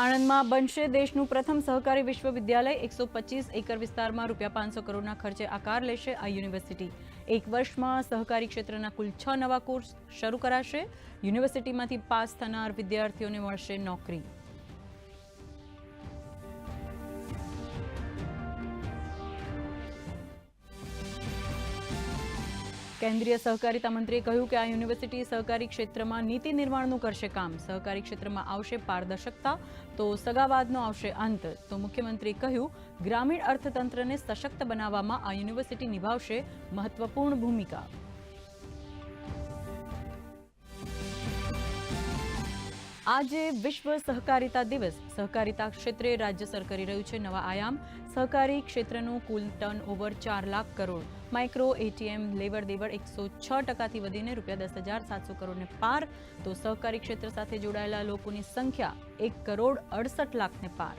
આણંદમાં બનશે દેશનું પ્રથમ સહકારી વિશ્વવિદ્યાલય. એકસો પચીસ એકર વિસ્તારમાં રૂપિયા પાંચસો કરોડના ખર્ચે આકાર લેશે આ યુનિવર્સિટી. એક વર્ષમાં સહકારી ક્ષેત્રના કુલ છ નવા કોર્સ શરૂ કરાશે. યુનિવર્સિટીમાંથી પાસ થનાર વિદ્યાર્થીઓને મળશે નોકરી. કેન્દ્રીય સહકારિતા મંત્રીએ કહ્યું કે આ યુનિવર્સિટી સહકારી ક્ષેત્રમાં નીતિ નિર્માણનું કરશે કામ. સહકારી ક્ષેત્રમાં આવશે પારદર્શકતા, તો સગાવાદનો આવશે અંત. તો મુખ્યમંત્રીએ કહ્યું, ગ્રામીણ અર્થતંત્રને સશક્ત બનાવવામાં આ યુનિવર્સિટી નિભાવશે મહત્વપૂર્ણ ભૂમિકા. આજે વિશ્વ સહકારિતા દિવસ. સહકારિતા ક્ષેત્રે રાજ્ય સર કરી રહ્યું છે નવા આયામ. સહકારી ક્ષેત્રનું કુલ ટર્ન ઓવર ચાર લાખ કરોડ. માઇક્રો એટીએમ લેવડ દેવડ એકસો છ ટકાથી વધીને રૂપિયા દસ હજાર સાતસો કરોડને પાર. તો સહકારી ક્ષેત્ર સાથે જોડાયેલા લોકોની સંખ્યા એક કરોડ અડસઠ લાખને પાર.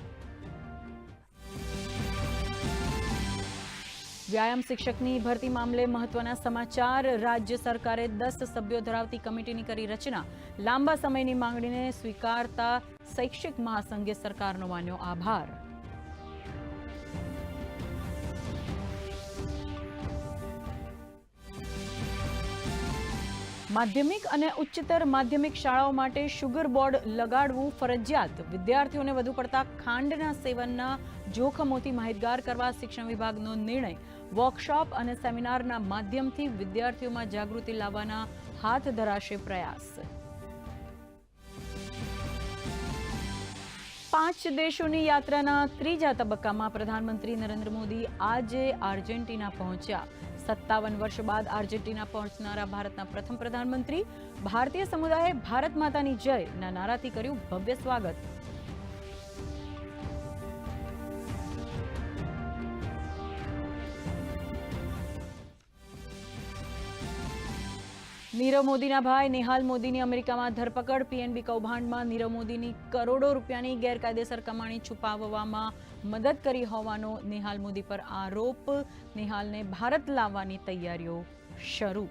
વ્યાયામ શિક્ષકની ભરતી મામલે મહત્વના સમાચાર. રાજ્ય સરકારે દસ સભ્યો ધરાવતી કમિટીની કરી રચના. લાંબા સમયની માંગણીને સ્વીકારતા શૈક્ષિક મહાસંઘે સરકારનો માન્યો આભાર. માધ્યમિક અને ઉચ્ચતર માધ્યમિક શાળાઓ માટે શુગર બોર્ડ લગાડવું ફરજિયાત. વિદ્યાર્થીઓને વધુ પડતા ખાંડના સેવનના જોખમોથી માહિતગાર કરવા શિક્ષણ વિભાગનો નિર્ણય. વર્કશોપ અને સેમિનારના માધ્યમથી વિદ્યાર્થીઓમાં જાગૃતિ લાવવાના હાથ ધરાશે પ્રયાસ. પાંચ દેશોની યાત્રાના ત્રીજા તબક્કામાં પ્રધાનમંત્રી નરેન્દ્ર મોદી આજે આર્જેન્ટિના પહોંચ્યા. સત્તાવન વર્ષ બાદ આર્જેન્ટિના પહોંચનારા ભારતના પ્રથમ પ્રધાનમંત્રી. ભારતીય સમુદાયે ભારત માતાની જયના નારાથી કર્યું ભવ્ય સ્વાગત. નીરવ મોદીના ભાઈ નિહાલ મોદીની અમેરિકામાં ધરપકડ. પીએનબી કૌભાંડમાં નીરવ મોદીની કરોડો રૂપિયાની ગેરકાયદેસર કમાણી છુપાવવામાં મદદ કરી હોવાનો નિહાલ મોદી પર આરોપ. નિહાલને ભારત લાવવાની તૈયારીઓ શરૂ.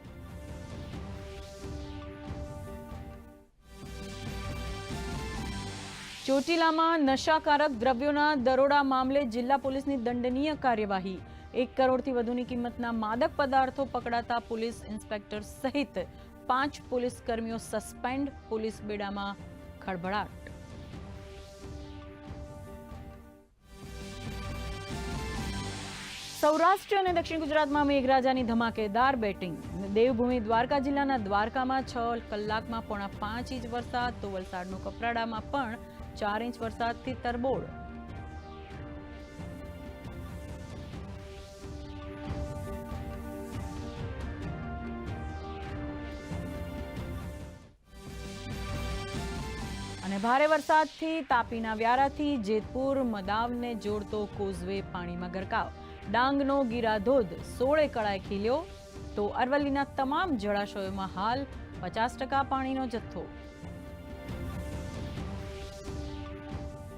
ચોટીલામાં નશાકારક દ્રવ્યોના દરોડા મામલે જિલ્લા પોલીસની દંડનીય કાર્યવાહી. એક કરોડથી વધુની કિંમતના માદક પદાર્થો પકડાતા પોલીસ ઇન્સ્પેક્ટર સહિત પાંચ પોલીસ કર્મીઓ સસ્પેન્ડ, પોલીસ બેડામાં ખળભળાટ. સૌરાષ્ટ્ર અને દક્ષિણ ગુજરાતમાં મેઘરાજાની ધમાકેદાર બેટિંગ. દેવભૂમિ દ્વારકા જિલ્લાના દ્વારકામાં છ કલાકમાં પોણા પાંચ ઇંચ વરસાદ, તો વલસાડનું કપરાડામાં પણ ચાર ઇંચ વરસાદથી તરબોળ. ભારે વરસાદથી, તાપીના વ્યારાથી જેતપુર, મદાવને જોડતો કોઝવે પાણીમાં ગરકાવ. ડાંગનો ગીરાધોધ સોળે કળાએ ખીલ્યો. તો અરવલ્લીના તમામ જળાશયોમાં હાલ પચાસ ટકા પાણીનો જથ્થો.